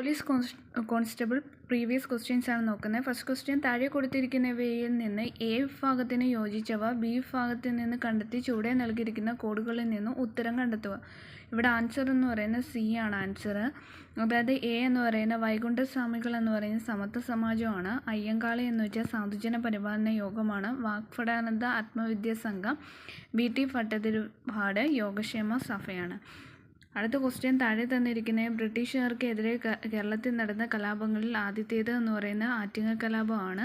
Police constable previous questions ആണ് നോക്കുന്നത്. First question താഴെ കൊടുത്തിരിക്കുന്നവയിൽ നിന്ന് എ വിഭാഗത്തിന് യോജിച്ചവ ബി വിഭാഗത്തിൽ നിന്ന് കണ്ടെത്തി ചുവടെ നൽകിയിരിക്കുന്ന കോഡുകളിൽ നിന്ന് ഉത്തരം കണ്ടെത്തുക. ഇവിടെ ആൻസർ എന്ന് പറയുന്നത് സി ആണ് ആൻസർ അതായത് എ എന്ന് പറയുന്ന വൈകുണ്ഠ സ്വാമികൾ എന്ന് പറയുന്ന സമത്വ സമാജമാണ്. അയ്യങ്കാളി എന്ന് വെച്ചാൽ സാധുജന പരിപാലന യോഗമാണ്. വാക്ഫടാനന്ദ ആത്മവിദ്യാ സംഘം വി ടി ഭട്ടതിരുപാട് യോഗക്ഷേമ സഭയാണ്. അടുത്ത ക്വസ്റ്റ്യൻ താഴെ തന്നിരിക്കുന്ന ബ്രിട്ടീഷുകാർക്കെതിരെ കേരളത്തിൽ നടന്ന കലാപങ്ങളിൽ ആദ്യത്തേത് എന്ന് പറയുന്നത് ആറ്റിങ്ങൽ കലാപമാണ്.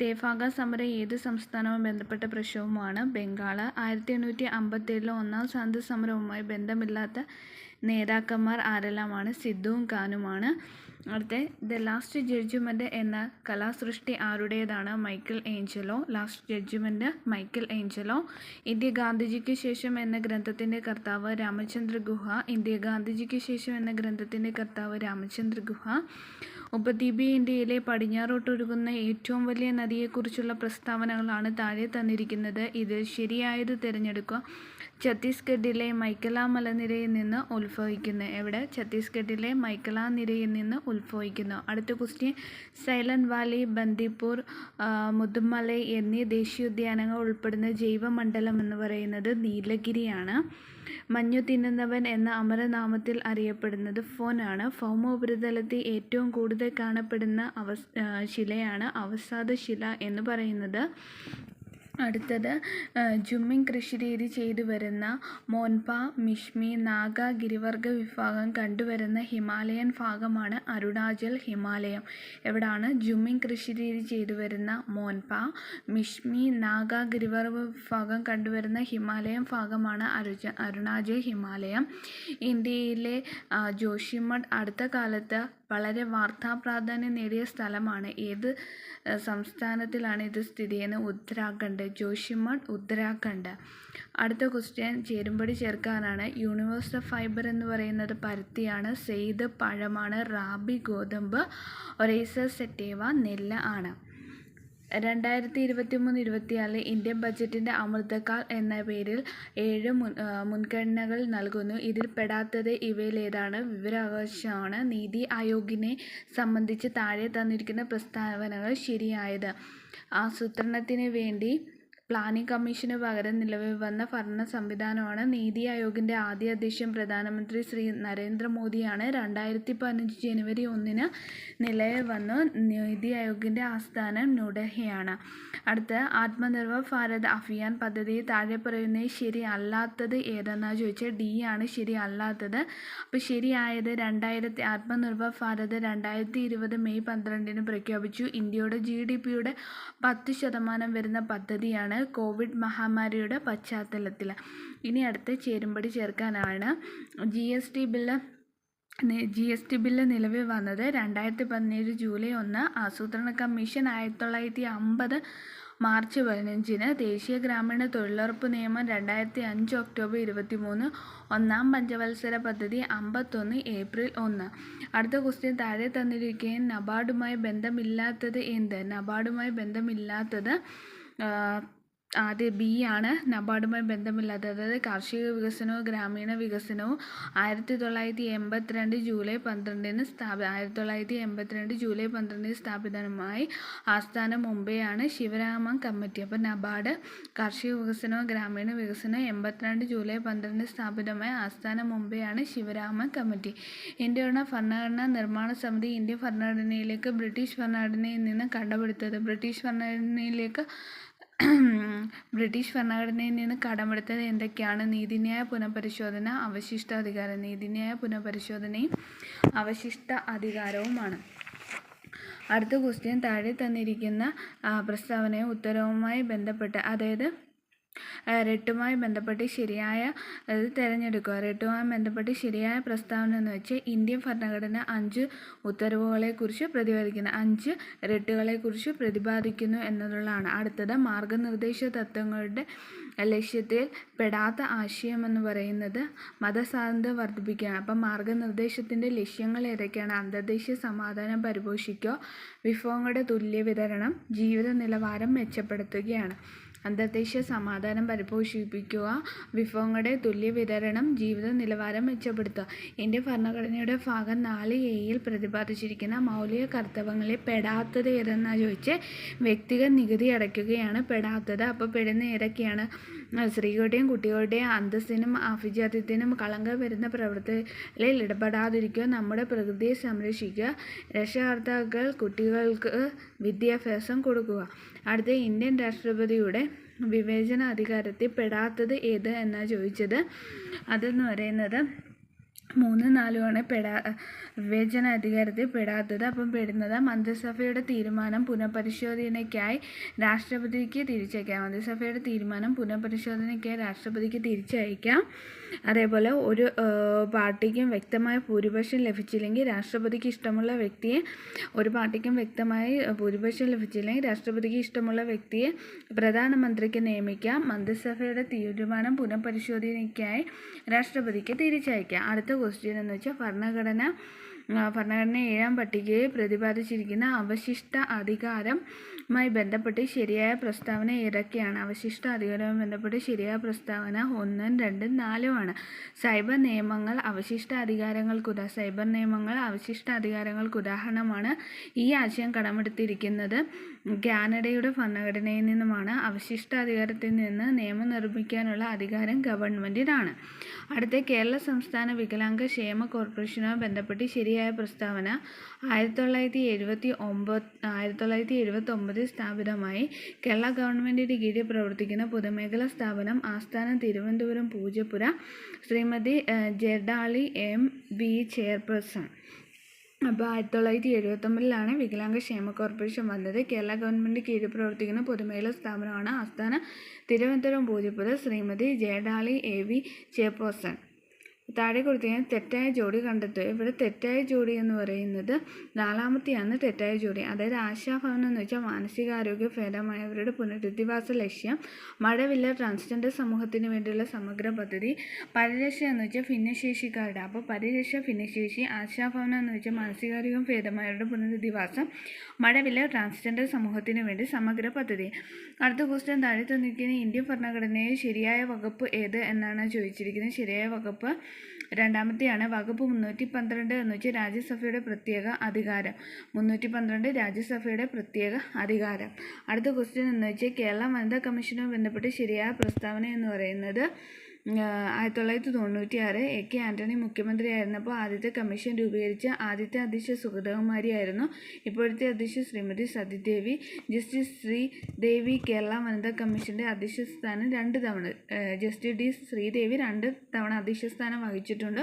തേഫാഗ സമരം ഏത് സംസ്ഥാനവുമായി ബന്ധപ്പെട്ട പ്രശ്നവുമാണ്? ബംഗാൾ ആയിരത്തി എണ്ണൂറ്റി അമ്പത്തേഴിലെ ഒന്നാം സ്വാതന്ത്ര്യ സമരവുമായി ബന്ധമില്ലാത്ത നേതാക്കന്മാർ ആരെല്ലാമാണ്? സിദ്ധുവും ഖാനുമാണ് അടുത്ത ദ ലാസ്റ്റ് ജഡ്ജ്മെന്റ് എന്ന കലാസൃഷ്ടി ആരുടേതാണ്? Michelangelo. Last judgement Michelangelo. India ഗാന്ധിജിക്ക് ശേഷം എന്ന ഗ്രന്ഥത്തിന്റെ കർത്താവ് രാമചന്ദ്ര ഗുഹ. ഇന്ത്യ ഗാന്ധിജിക്ക് ശേഷം എന്ന ഗ്രന്ഥത്തിന്റെ കർത്താവ് രാമചന്ദ്ര ഗുഹ. ഉപദ്വീപീയ ഇന്ത്യയിലെ പടിഞ്ഞാറോട്ടൊഴുകുന്ന ഏറ്റവും വലിയ നദിയെക്കുറിച്ചുള്ള പ്രസ്താവനകളാണ് താഴെ തന്നിരിക്കുന്നത്. ഇതിൽ ശരിയായത് തിരഞ്ഞെടുക്കുക ഛത്തീസ്ഗഡിലെ മൈക്കല മലനിരയിൽ നിന്ന് ഉത്ഭവിക്കുന്നു. എവിടെ? ഛത്തീസ്ഗഡിലെ മൈക്കല നിരയിൽ നിന്ന് ഉത്ഭവിക്കുന്നു. അടുത്ത question silent valley Bandipur Mudumalai എന്നീ ദേശീയോദ്യാനങ്ങൾ ഉൾപ്പെടുന്ന ജൈവമണ്ഡലം എന്ന് പറയുന്നത് നീലഗിരിയാണ്. മഞ്ഞു തിന്നുന്നവൻ എന്ന അമരനാമത്തിൽ അറിയപ്പെടുന്നത് ഫോനാണ് ഭൗമോപരിതലത്തിൽ ഏറ്റവും കൂടുതൽ കാണപ്പെടുന്ന അവസ് ശിലയാണ് അവസാദ ശില എന്ന് പറയുന്നത്. അടുത്തത് ജുമ്മിൻ കൃഷി കൃഷിരീതി ചെയ്തു വരുന്ന മോൻപ മിഷ്മി നാഗ ഗിരിവർഗ വിഭാഗം കണ്ടുവരുന്ന ഹിമാലയൻ ഭാഗമാണ് അരുണാചൽ ഹിമാലയം. എവിടാണ് ജുമ്മിങ് കൃഷിരീതി ചെയ്തു വരുന്ന മോൻപ മിഷ്മി നാഗ ഗിരിവർഗ വിഭാഗം കണ്ടുവരുന്ന ഹിമാലയൻ ഭാഗമാണ് അരുജ അരുണാചൽ ഹിമാലയം. ഇന്ത്യയിലെ ജോഷിമഠ് അടുത്ത കാലത്ത് വളരെ വാർത്താ പ്രാധാന്യം നേടിയ സ്ഥലമാണ്. ഏത് സംസ്ഥാനത്തിലാണ് ഇത് സ്ഥിതി ചെയ്യുന്നത്? ഉത്തരാഖണ്ഡ്. ജോഷിമഠ് ഉത്തരാഖണ്ഡ്. അടുത്ത ക്വസ്റ്റ്യൻ ചേരുംപടി ചേർക്കാനാണ്. യൂണിവേഴ്സൽ ഫൈബർ എന്ന് പറയുന്നത് പരുത്തിയാണ്. സെയ്ത് പഴമാണ്. റാബി ഗോതമ്പ് ഒറേസ സെറ്റേവ നെല്ല് ആണ്. രണ്ടായിരത്തി ഇരുപത്തി മൂന്ന് ഇരുപത്തിനാല് ഇന്ത്യൻ ബജറ്റിന്റെ അമൃതകാൽ എന്ന പേരിൽ ഏഴ് മുൻ മുൻഗണനകൾ നൽകുന്നു. ഇതിൽ പെടാത്തത് ഇവയിലേതാണ്. വിവരാവകാശമാണ് നീതി ആയോഗിനെ സംബന്ധിച്ച് താഴെ തന്നിരിക്കുന്ന പ്രസ്താവനകൾ ശരിയായത്. ആസൂത്രണത്തിന് വേണ്ടി പ്ലാനിംഗ് കമ്മീഷന് പകരം നിലവിൽ വന്ന ഭരണ സംവിധാനമാണ് നീതി ആയോഗിന്റെ ആദ്യ അധ്യക്ഷൻ പ്രധാനമന്ത്രി ശ്രീ നരേന്ദ്രമോദിയാണ്. രണ്ടായിരത്തി പതിനഞ്ച് ജനുവരി ഒന്നിന് നിലവിൽ വന്നു നീതി ആയോഗിന്റെ ആസ്ഥാനം ന്യൂഡൽഹിയാണ്. അടുത്ത ആത്മനിർഭർ ഭാരത് അഭിയാൻ പദ്ധതി താഴെ പറയുന്ന ശരി അല്ലാത്തത് ഏതെന്നാ ചോദിച്ചാൽ ഡി ആണ് ശരി അല്ലാത്തത്. അപ്പോൾ ശരിയായത് രണ്ടായിരത്തി ആത്മനിർഭർ ഭാരത് രണ്ടായിരത്തി ഇരുപത് മെയ് പന്ത്രണ്ടിന് പ്രഖ്യാപിച്ചു. ഇന്ത്യയുടെ ജി ഡി പിയുടെ പത്ത് ശതമാനം വരുന്ന പദ്ധതിയാണ് കോവിഡ് മഹാമാരിയുടെ പശ്ചാത്തലത്തിൽ ഇനി അടുത്ത ചേരുംപടി ചേർക്കാനാണ് G S T bill G S T bill നിലവിൽ വന്നത് രണ്ടായിരത്തി പതിനേഴ് ജൂലൈ ഒന്ന് ആസൂത്രണ കമ്മീഷൻ ആയിരത്തി തൊള്ളായിരത്തി അമ്പത് മാർച്ച് പതിനഞ്ചിന് ദേശീയ ഗ്രാമീണ തൊഴിലുറപ്പ് നിയമം രണ്ടായിരത്തി അഞ്ച് ഒക്ടോബർ ഇരുപത്തി മൂന്ന് ഒന്നാം പഞ്ചവത്സര പദ്ധതി അമ്പത്തൊന്ന് ഏപ്രിൽ ഒന്ന്. അടുത്ത ക്വസ്റ്റ്യൻ താഴെ തന്നിരിക്കുകയും നബാർഡുമായി ബന്ധമില്ലാത്തത് എന്ത്? നബാർഡുമായി ബന്ധമില്ലാത്തത് ആദ്യം ബി ആണ്. നബാർഡുമായി ബന്ധമില്ലാത്തത് അതായത് കാർഷിക വികസനവും ഗ്രാമീണ വികസനവും ആയിരത്തി തൊള്ളായിരത്തി എൺപത്തിരണ്ട് ജൂലൈ പന്ത്രണ്ടിന് സ്ഥാപി ആയിരത്തി തൊള്ളായിരത്തി എൺപത്തിരണ്ട് ജൂലൈ പന്ത്രണ്ടിന് സ്ഥാപിതമായി ആസ്ഥാനം ആണ്. ശിവരാമൻ കമ്മിറ്റി. അപ്പോൾ നബാർഡ് കാർഷിക വികസനവും ഗ്രാമീണ വികസനവും എൺപത്തിരണ്ട് ജൂലൈ പന്ത്രണ്ടിന് സ്ഥാപിതമായ ആസ്ഥാനം മുംബൈ ആണ്. ശിവരാമൻ കമ്മിറ്റി. ഇന്ത്യയുടെ ഭരണഘടനാ നിർമ്മാണ സമിതി ഇന്ത്യൻ ഭരണഘടനയിലേക്ക് ബ്രിട്ടീഷ് ഭരണഘടനയിൽ നിന്ന് കണ്ടുപിടുത്തത് ബ്രിട്ടീഷ് ഭരണഘടനയിലേക്ക് ബ്രിട്ടീഷ് ഭരണഘടനയിൽ നിന്ന് കടമെടുത്തത് എന്തൊക്കെയാണ്? നീതിന്യായ പുനഃപരിശോധന അവശിഷ്ട അധികാരം നീതിന്യായ പുനഃപരിശോധനയും അവശിഷ്ട അധികാരവുമാണ്. അടുത്ത ക്വസ്റ്റ്യൻ താഴെ തന്നിരിക്കുന്ന പ്രസ്താവനയും ഉത്തരവുമായി ബന്ധപ്പെട്ട് അതായത് റിട്ടുമായി ബന്ധപ്പെട്ട് ശരിയായ ഇത് തിരഞ്ഞെടുക്കുക. റെട്ടുമായി ബന്ധപ്പെട്ട് ശരിയായ പ്രസ്താവന എന്ന് വെച്ചാൽ ഇന്ത്യൻ ഭരണഘടന അഞ്ച് ഉത്തരവുകളെക്കുറിച്ച് പ്രതിപാദിക്കുന്നു. അഞ്ച് റെട്ടുകളെക്കുറിച്ച് പ്രതിപാദിക്കുന്നു എന്നതുള്ളതാണ് അടുത്തത് മാർഗനിർദ്ദേശ തത്വങ്ങളുടെ ലക്ഷ്യത്തിൽ പെടാത്ത ആശയം എന്ന് പറയുന്നത് മതസ്വാതന്ത്ര്യം വർദ്ധിപ്പിക്കുകയാണ്. അപ്പം മാർഗനിർദ്ദേശത്തിന്റെ ലക്ഷ്യങ്ങൾ ഏതൊക്കെയാണ്? അന്തർദേശീയ സമാധാനം പരിപോഷിക്കുക വിഭവങ്ങളുടെ തുല്യ വിതരണം ജീവിത നിലവാരം മെച്ചപ്പെടുത്തുകയാണ്. അന്തർദേശീയ സമാധാനം പരിപോഷിപ്പിക്കുക വിഭവങ്ങളുടെ തുല്യ വിതരണം ജീവിത നിലവാരം മെച്ചപ്പെടുത്തുക. ഇന്ത്യ ഭരണഘടനയുടെ ഭാഗം നാല് എയിൽ പ്രതിപാദിച്ചിരിക്കുന്ന മൗലിക കർത്തവ്യങ്ങളിൽ പെടാത്തത് ഏതെന്നാ ചോദിച്ച് വ്യക്തിഗത നികുതി അടയ്ക്കുകയാണ്. പെടാത്തത് അപ്പോൾ പെടുന്ന ഏതൊക്കെയാണ്? സ്ത്രീകളുടെയും കുട്ടികളുടെയും അന്തസ്സിനും അഭിജാത്യത്തിനും കളങ്കം വരുന്ന പ്രവൃത്തികളിൽ ഇടപെടാതിരിക്കുക നമ്മുടെ പ്രകൃതിയെ സംരക്ഷിക്കുക രക്ഷകർത്താക്കൾ കുട്ടികൾക്ക് വിദ്യാഭ്യാസം കൊടുക്കുക. അടുത്ത ഇന്ത്യൻ രാഷ്ട്രപതിയുടെ വിവേചന അധികാരത്തിൽ പെടാത്തത് ഏത് എന്നാണ് ചോദിച്ചത്? അതെന്ന് പറയുന്നത് മൂന്ന് നാലുമാണ് പെടാ വിവേചന അധികാരത്തിൽ പെടാത്തത്. അപ്പം പെടുന്നത് മന്ത്രിസഭയുടെ തീരുമാനം പുനഃപരിശോധനയ്ക്കായി രാഷ്ട്രപതിക്ക് തിരിച്ചയക്കാം. മന്ത്രിസഭയുടെ തീരുമാനം പുനഃപരിശോധനയ്ക്കായി രാഷ്ട്രപതിക്ക് തിരിച്ചയക്കാം. അതേപോലെ ഒരു പാർട്ടിക്കും വ്യക്തമായ ഭൂരിപക്ഷം ലഭിച്ചില്ലെങ്കിൽ രാഷ്ട്രപതിക്ക് ഇഷ്ടമുള്ള വ്യക്തിയെ ഒരു പാർട്ടിക്കും വ്യക്തമായി ഭൂരിപക്ഷം ലഭിച്ചില്ലെങ്കിൽ രാഷ്ട്രപതിക്ക് ഇഷ്ടമുള്ള വ്യക്തിയെ പ്രധാനമന്ത്രിക്ക് നിയമിക്കാം. മന്ത്രിസഭയുടെ തീരുമാനം പുനഃപരിശോധനയ്ക്കായി രാഷ്ട്രപതിക്ക് തിരിച്ചയക്കാം. അടുത്ത ക്വസ്റ്റ്യൻ എന്ന് വെച്ചാൽ ഭരണഘടന ഭരണഘടന ഏഴാം പട്ടികയിൽ പ്രതിപാദിച്ചിരിക്കുന്ന അവശിഷ്ട അധികാരവുമായി ബന്ധപ്പെട്ട് ശരിയായ പ്രസ്താവന ഏതൊക്കെയാണ്? അവശിഷ്ട അധികാരവുമായി ബന്ധപ്പെട്ട് ശരിയായ പ്രസ്താവന ഒന്നും രണ്ടും നാലുമാണ് സൈബർ നിയമങ്ങൾ അവശിഷ്ട അധികാരങ്ങൾക്ക് സൈബർ നിയമങ്ങൾ അവശിഷ്ട അധികാരങ്ങൾക്ക് ഉദാഹരണമാണ് ഈ ആശയം കടമെടുത്തിരിക്കുന്നത്. കാനഡയുടെ ഭരണഘടനയിൽ നിന്നുമാണ് അവശിഷ്ട അധികാരത്തിൽ നിന്ന് നിയമം നിർമ്മിക്കാനുള്ള അധികാരം ഗവൺമെന്റിനാണ് അടുത്ത കേരള സംസ്ഥാന വികലാംഗ ക്ഷേമ കോർപ്പറേഷനുമായി ബന്ധപ്പെട്ട് ശരിയായ പ്രസ്താവന ആയിരത്തി തൊള്ളായിരത്തി എഴുപത്തി ഒമ്പത് ആയിരത്തി തൊള്ളായിരത്തി എഴുപത്തി ഒമ്പതിൽ സ്ഥാപിതമായി കേരള ഗവൺമെന്റിന്റെ കീഴിൽ പ്രവർത്തിക്കുന്ന പൊതുമേഖലാ സ്ഥാപനം ആസ്ഥാനം Thiruvananthapuram Poojappura Shrimati Jedali M B chairperson. അപ്പോൾ ആയിരത്തി തൊള്ളായിരത്തി എഴുപത്തൊമ്പതിലാണ് വികലാംഗ ക്ഷേമ കോർപ്പറേഷൻ വന്നത്. കേരള ഗവൺമെന്റ് കീഴിൽ പ്രവർത്തിക്കുന്ന പൊതുമേഖലാ സ്ഥാപനമാണ് ആസ്ഥാനം Thiruvananthapuram Poojappura Shrimati Jayadolly A V chairperson. താഴെ കൊടുത്തിരിക്കുന്ന തെറ്റായ ജോഡി കണ്ടെത്തുക ഇവിടെ തെറ്റായ ജോഡി എന്ന് പറയുന്നത് നാലാമത്തെയാണ് തെറ്റായ ജോഡി. അതായത് ആശാഭവനം എന്ന് വെച്ചാൽ മാനസികാരോഗ്യ ഭേദമായവരുടെ പുനരധിവാസ ലക്ഷ്യം മഴവില്ല ട്രാൻസ്ജെൻഡർ സമൂഹത്തിന് വേണ്ടിയുള്ള സമഗ്ര പദ്ധതി പരിരക്ഷ എന്ന് വെച്ചാൽ ഭിന്നശേഷിക്കാരുടെ. അപ്പോൾ പരിരക്ഷ ഭിന്നശേഷി ആശാഭവനം എന്ന് വെച്ചാൽ മാനസികാരോഗ്യം ഭേദമായവരുടെ പുനരധിവാസം മഴവില്ല ട്രാൻസ്ജെൻഡർ സമൂഹത്തിന് വേണ്ടി സമഗ്ര പദ്ധതി. അടുത്ത ക്വസ്റ്റ്യൻ താഴെ തന്നിരിക്കുന്ന ഇന്ത്യൻ ഭരണഘടനയിൽ ശരിയായ വകുപ്പ് ഏത് എന്നാണ് ചോദിച്ചിരിക്കുന്നത്. ശരിയായ വകുപ്പ് രണ്ടാമത്തെയാണ് വകുപ്പ് മുന്നൂറ്റി പന്ത്രണ്ട് എന്ന് വെച്ചാൽ രാജ്യസഭയുടെ പ്രത്യേക അധികാരം. മുന്നൂറ്റി പന്ത്രണ്ട് രാജ്യസഭയുടെ പ്രത്യേക അധികാരം. അടുത്ത ക്വസ്റ്റ്യൻ എന്ന് വെച്ചാൽ കേരള വനിതാ കമ്മീഷനുമായി ബന്ധപ്പെട്ട് ശരിയായ പ്രസ്താവന എന്ന് പറയുന്നത് ആയിരത്തി തൊള്ളായിരത്തി തൊണ്ണൂറ്റി ആറ് എ കെ ആന്റണി മുഖ്യമന്ത്രിയായിരുന്നപ്പോൾ ആദ്യത്തെ കമ്മീഷൻ രൂപീകരിച്ച ആദ്യത്തെ അധ്യക്ഷ സുഗതകുമാരിയായിരുന്നു. ഇപ്പോഴത്തെ അധ്യക്ഷ ശ്രീമതി സതിദേവി ജസ്റ്റിസ് ശ്രീദേവി കേരള വനിതാ കമ്മീഷന്റെ അധ്യക്ഷ സ്ഥാനം രണ്ട് തവണ ജസ്റ്റിസ് ഡി ശ്രീദേവി രണ്ട് തവണ അധ്യക്ഷ സ്ഥാനം വഹിച്ചിട്ടുണ്ട്.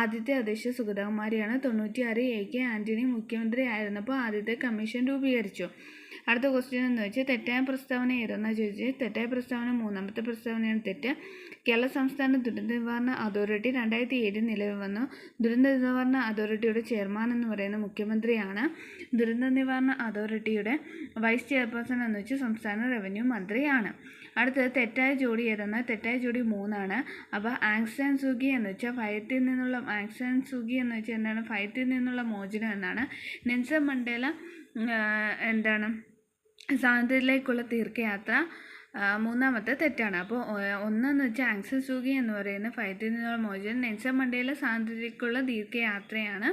ആദ്യത്തെ അധ്യക്ഷ സുഗതകുമാരിയാണ് തൊണ്ണൂറ്റിയാറ് എ കെ ആന്റണി മുഖ്യമന്ത്രിയായിരുന്നപ്പോൾ ആദ്യത്തെ കമ്മീഷൻ രൂപീകരിച്ചു. അടുത്ത ക്വസ്റ്റ്യൻ എന്ന് വെച്ചാൽ തെറ്റായ പ്രസ്താവന ഏതെന്ന് ചോദിച്ചാൽ തെറ്റായ പ്രസ്താവന മൂന്നാമത്തെ പ്രസ്താവനയാണ്. തെറ്റ്. കേരള സംസ്ഥാന ദുരന്ത നിവാരണ അതോറിറ്റി രണ്ടായിരത്തി ഏഴിൽ നിലവിൽ വന്നു ദുരന്ത നിവാരണ അതോറിറ്റിയുടെ ചെയർമാൻ എന്ന് പറയുന്ന മുഖ്യമന്ത്രിയാണ്. ദുരന്ത നിവാരണ അതോറിറ്റിയുടെ വൈസ് ചെയർപേഴ്സൺ എന്ന് വെച്ചാൽ സംസ്ഥാന റവന്യൂ മന്ത്രിയാണ്. അടുത്തത് തെറ്റായ ജോഡി ഏതെന്നാൽ തെറ്റായ ജോഡി മൂന്നാണ്. അപ്പോൾ ആങ്സാൻ സുഗി എന്ന് വെച്ചാൽ ഭയത്തിൽ നിന്നുള്ള ആങ്സാൻ സുഗി എന്ന് വെച്ചാൽ എന്താണ്? ഭയത്തിൽ നിന്നുള്ള മോചനം എന്നാണ്. നെൽസൺ മണ്ടേല എന്താണ്? സ്വാതന്ത്ര്യത്തിലേക്കുള്ള ദീർഘയാത്ര മൂന്നാമത്തെ തെറ്റാണ്. അപ്പോൾ ഒന്നെന്ന് വെച്ചാൽ ആങ്സൻ സൂഗി എന്ന് പറയുന്ന ഭയത്തിൽ നിന്നുള്ള മോചനം നെൽസൺ മണ്ടേല സ്വാതന്ത്ര്യത്തിലേക്കുള്ള ദീർഘയാത്രയാണ്.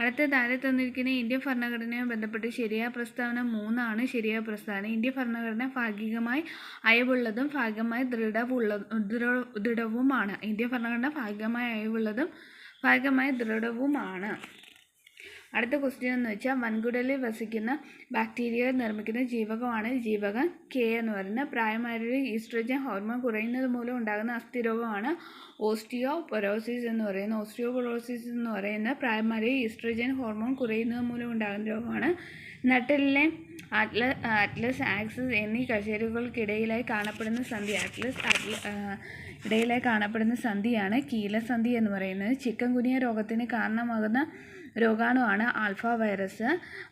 അടുത്ത താഴെ തന്നിരിക്കുന്ന ഇന്ത്യ ഭരണഘടനയുമായി ബന്ധപ്പെട്ട് ശരിയായ പ്രസ്താവന മൂന്നാണ് ശരിയായ പ്രസ്താവന. ഇന്ത്യ ഭരണഘടന ഭാഗികമായി അയവുള്ളതും ഭാഗികമായി ദൃഢവുള്ള ദൃഢവുമാണ്. ഇന്ത്യൻ ഭരണഘടന ഭാഗികമായി അയവുള്ളതും ഭാഗികമായി ദൃഢവുമാണ്. അടുത്ത ക്വസ്റ്റ്യൻ എന്ന് വെച്ചാൽ വൻകുടലിൽ വസിക്കുന്ന ബാക്ടീരിയ നിർമ്മിക്കുന്ന ജീവകമാണ് ജീവകം കെ എന്ന് പറയുന്നത്. പ്രായമായവരിൽ ഈസ്ട്രജൻ ഹോർമോൺ കുറയുന്നത് മൂലം ഉണ്ടാകുന്ന അസ്ഥിരോഗമാണ് ഓസ്റ്റിയോ പൊറോസിസ് എന്ന് പറയുന്നത്. ഓസ്റ്റിയോ പൊറോസിസ് എന്ന് പറയുന്ന പ്രായമായവരിൽ ഈസ്ട്രജൻ ഹോർമോൺ കുറയുന്നത് മൂലം ഉണ്ടാകുന്ന രോഗമാണ്. നട്ടലിലെ അറ്റ്ല അറ്റ്ലസ് ആക്സസ് എന്നീ കശേരുകൾക്കിടയിലായി കാണപ്പെടുന്ന സന്ധി. അറ്റ്ലസ് അറ്റ്ല ഇടയിലായി കാണപ്പെടുന്ന സന്ധിയാണ് കീലസന്ധി എന്ന് പറയുന്നത്. ചിക്കൻ കുനിയ രോഗത്തിന് കാരണമാകുന്ന രോഗാണുവാണ് ആൽഫ വൈറസ്.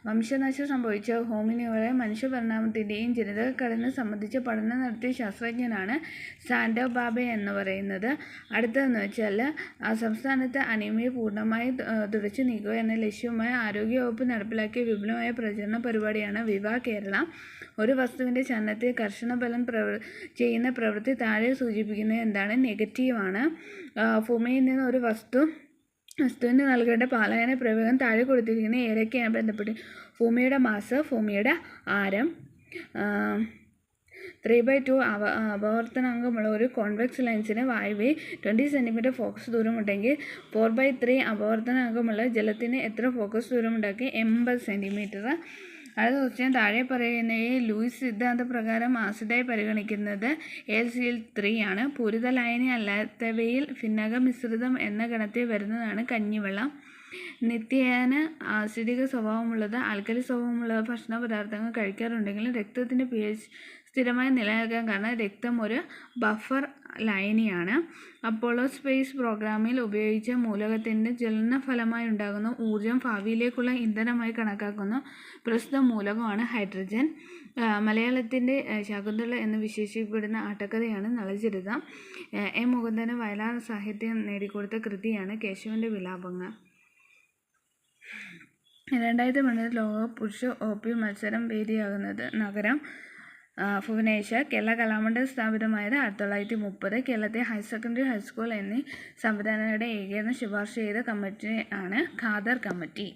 വംശനാശം സംഭവിച്ച ഹോമിനികളെ മനുഷ്യപരിണാമത്തിന്റെയും ജനിതകഘടന സംബന്ധിച്ച് പഠനം നടത്തിയ ശാസ്ത്രജ്ഞനാണ് സാൻഡോ ബാബെ എന്ന് പറയുന്നത്. അടുത്തതെന്ന് വെച്ചാൽ സംസ്ഥാനത്ത് അനീമിയ പൂർണമായി തുടച്ചു നീക്കുക എന്ന ലക്ഷ്യവുമായി ആരോഗ്യവകുപ്പ് നടപ്പിലാക്കിയ വിപുലമായ പ്രചരണ പരിപാടിയാണ് വിവാ കേരള. ഒരു വസ്തുവിന്റെ ചലനത്തിൽ കർശന ബലം പ്രവ ചെയ്യുന്ന പ്രവൃത്തി താഴെ സൂചിപ്പിക്കുന്നത് എന്താണ്? നെഗറ്റീവാണ്. ഭൂമിയിൽ നിന്ന് ഒരു വസ്തു വസ്തുവിന് നൽകേണ്ട പാലായന പ്രയോഗം താഴെ കൊടുത്തിരിക്കുന്ന ഏതൊക്കെയാണ് ബന്ധപ്പെട്ട്. ഭൂമിയുടെ മാസ് ഭൂമിയുടെ ആരം ത്രീ ബൈ ടു അവ അപവർത്തനാങ്കമുള്ള ഒരു കോൺവെക്സ് ലെൻസിന് വായുവേ ട്വന്റി സെന്റിമീറ്റർ ഫോക്കസ് ദൂരമുണ്ടെങ്കിൽ ഫോർ ബൈ ത്രീ അപവർത്തനാങ്കമുള്ള ജലത്തിന് എത്ര ഫോക്കസ് ദൂരമുണ്ടാക്കി? എൺപത് സെന്റിമീറ്റർ അടുത്ത ക്വസ്റ്റ്യൻ താഴെ പറയുന്നവയെ ലൂയിസ് സിദ്ധാന്തപ്രകാരം ആസിഡായി പരിഗണിക്കുന്നത് എൽ സി എൽ ത്രീ ആണ് പൂരിത ലായനി അല്ലാത്തവയിൽ ഭിന്നക മിശ്രിതം എന്ന ഗണത്തിൽ വരുന്നതാണ് കഞ്ഞിവെള്ളം. നിത്യേന ആസിഡിക സ്വഭാവമുള്ളത് ആൽക്കലി സ്വഭാവമുള്ള ഭക്ഷണ പദാർത്ഥങ്ങൾ കഴിക്കാറുണ്ടെങ്കിലും രക്തത്തിന്റെ പി എച്ച് സ്ഥിരമായി നിലനിൽക്കാൻ കാരണം രക്തം ഒരു ബഫർ ലൈനിയാണ് അപ്പോളോ സ്പേസ് പ്രോഗ്രാമിൽ ഉപയോഗിച്ച മൂലകത്തിന്റെ ജ്വലന ഫലമായി ഉണ്ടാകുന്ന ഊർജം ഭാവിയിലേക്കുള്ള ഇന്ധനമായി കണക്കാക്കുന്ന. പ്രസ്തുത മൂലകമാണ് ഹൈഡ്രജൻ. മലയാളത്തിന്റെ ശകുന്തള എന്ന് വിശേഷിക്കപ്പെടുന്ന ആട്ടക്കഥയാണ് നളചരിതം. എം മുകുന്ദന് വയലാർ സാഹിത്യം നേടിക്കൊടുത്ത കൃതിയാണ് കേശവന്റെ വിലാപങ്ങൾ. രണ്ടായിരത്തി പന്ത്രണ്ട് ലോക പുരുഷ ഒ മത്സരം വേദിയാകുന്നത് നഗരം ഭുവനേശ്വർ കേരള കലാമണ്ഡലം സ്ഥാപിതമായത് ആയിരത്തി തൊള്ളായിരത്തി മുപ്പത്. കേരളത്തെ ഹയർ സെക്കൻഡറി ഹൈസ്കൂൾ എന്നീ സംവിധാനങ്ങളുടെ ഏകീകരണം ശുപാർശ ചെയ്ത കമ്മിറ്റി ആണ് ഖാദർ കമ്മിറ്റി